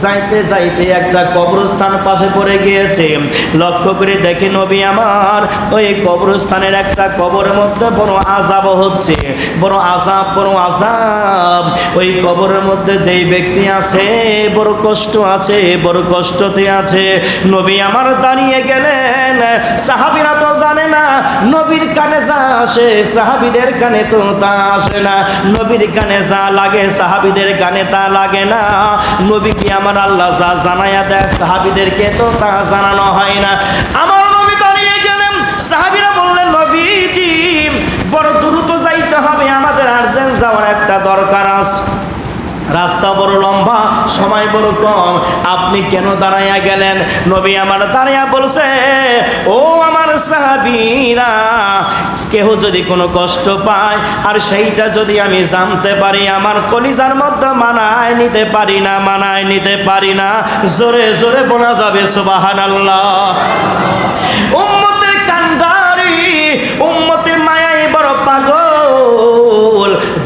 যাইতে যাইতে একটা কবরস্থান পাশে পড়ে গিয়েছে। লক্ষ্য করে দেখে নবী আমার, ওই কবরস্থানের একটা কবরের মধ্যে বড় আজাব হচ্ছে। বড় আজাব বড় আজাব ওই কবরের মধ্যে যেই ব্যক্তি আছে, বড় কষ্ট আছে, বড় কষ্টতে আছে। নবী আমার দাঁড়িয়ে গেলেন। সাহাবিরা তো নবীর কানে যা আসে, সাহাবিদের কানে তো তা আসে না। নবীর কানে যা লাগে, সাহাবিদের কানে তা লাগে না। নবী কি আমার আল্লাহ যা জানাইয়া দেয়, সাহাবিদেরকে তো তা জানানো হয় না। আমার নবী দাঁড়িয়ে গেলেন। সাহাবিরা বললেন, নবীজি, বড় দ্রুত যাইতে হবে। আমাদের আর্জেন্ট যাওয়ার একটা দরকার আছে। রাস্তা বড় লম্বা, সময় বড় কম। আপনি কেন দাঁড়াইয়া গেলেন? নবী আমার দাঁড়াইয়া বলছে, ও আমার সাহাবীরা, কেহ যদি কোনো কষ্ট পায়, আর সেইটা যদি আমি জানতে পারি, আমার কলিজার মধ্যে মানায় নিতে পারি না, মানায় নিতে পারি না। জোরে জোরে বলা যাবে সুবাহান আল্লাহ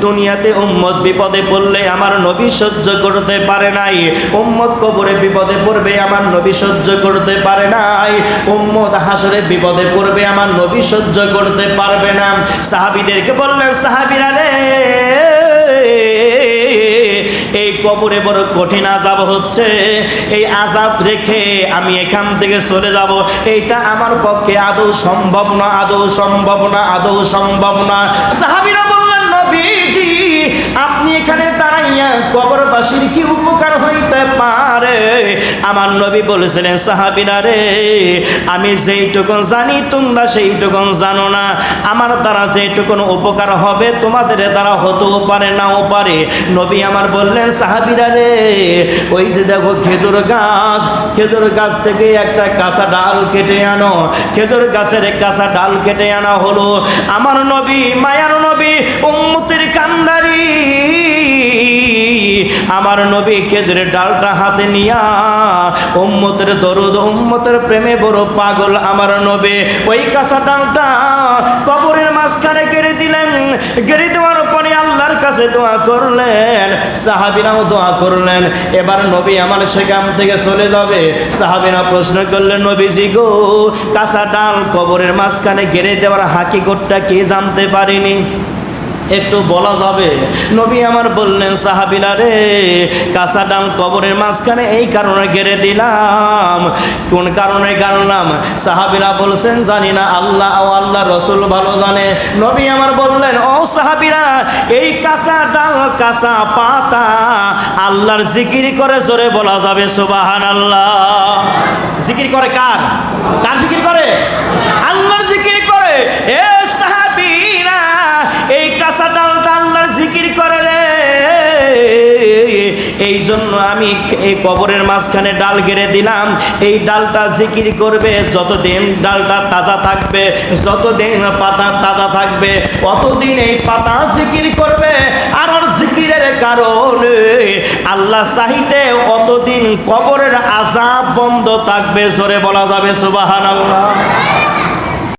দুনিয়াতে উম্মত বিপদে পড়লে আমার নবী সহ্য করতে পারে নাই। উম্মত কবরে বিপদে পড়বে, আমার নবী সহ্য করতে পারে নাই। উম্মত হাসরে বিপদে পড়বে, আমার নবী সহ্য করতে পারবে না। সাহাবিদেরকে বললেন, সাহাবিরা রে, এই কবরে বড় কঠিন আজাব হচ্ছে। এই আজাব রেখে আমি এখান থেকে চলে যাব। এইটা আমার পক্ষে আদৌ সম্ভব না, আদৌ সম্ভব না, আদৌ সম্ভব না। সাহাবিরা কবরবাসীর কি উপকার হইতে পারে? আমার নবী বলেছিলেন, সাহাবিরা রে, আমি যেইটুকুন জানি, তোমরা সেইটুকুন জানো না। আমার দ্বারা যেটুকুন উপকার হবে, তোমাদের দ্বারা হতেও পারে, নাও পারে। নবী আমার বললেন, সাহাবিরা রে, ওই যে দেখো খেজুর গাছ খেজুর গাছ থেকে একটা কাঁচা ডাল কেটে আনো। খেজুর গাছের কাঁচা ডাল কেটে আনা হলো। আমার নবী, মায়ার নবী, উম্মতের কান্দারি আমার নবী খেজুরের ডালটা হাতে নিয়া উম্মতের দরুদ, উম্মতের প্রেমে বড় পাগল আমার নবী। ওই কাঁচা ডালটা কবরের মাঝখানে গেড়ে দিলেন। গেড়ে দেওয়ার পরে আল্লাহর কাছে দোয়া করলেন। সাহাবিরাও দোয়া করলেন। এবার নবী আমার সেখান থেকে চলে যাবে। সাহাবিরা প্রশ্ন করলেন, নবীজি গো, কাঁচা ডাল কবরের মাঝখানে গেড়ে দেওয়ার হাকিকতটা কে জানতে পারিনি? একটু বলা যাবে। নবী আমার বললেন সাহাবিলা রে, কাঁচা ডাল কবরের মাঝখানে এই কারণে ঘেরে দিলাম। কোন কারণে গানলাম সাহাবিরা বলছেন, জানি না, আল্লাহ ও আল্লাহ রসুল ভালো জানে। নবী আমার বললেন, ও সাহাবিরা, এই কাঁচা ডাল, কাঁচা পাতা আল্লাহর জিকির করে জোরে বলা যাবে সুবাহান আল্লাহ জিকির করে কার? কার জিকির করে? আল্লাহর জিকির করে। এ করে রে? এই জন্য আমি এই কবরের মাঝখানে ডাল গেড়ে দিলাম। এই ডালটা জিকির করবে, যতদিন ডালটা তাজা থাকবে, যতদিন পাতা তাজা থাকবে, অতদিন এই পাতা জিকির করবে। আর জিকিরের কারণে, আল্লাহ চাহিতে অতদিন কবরের আজাব বন্ধ থাকবে। জোরে বলা যাবে সুবাহান আল্লাহ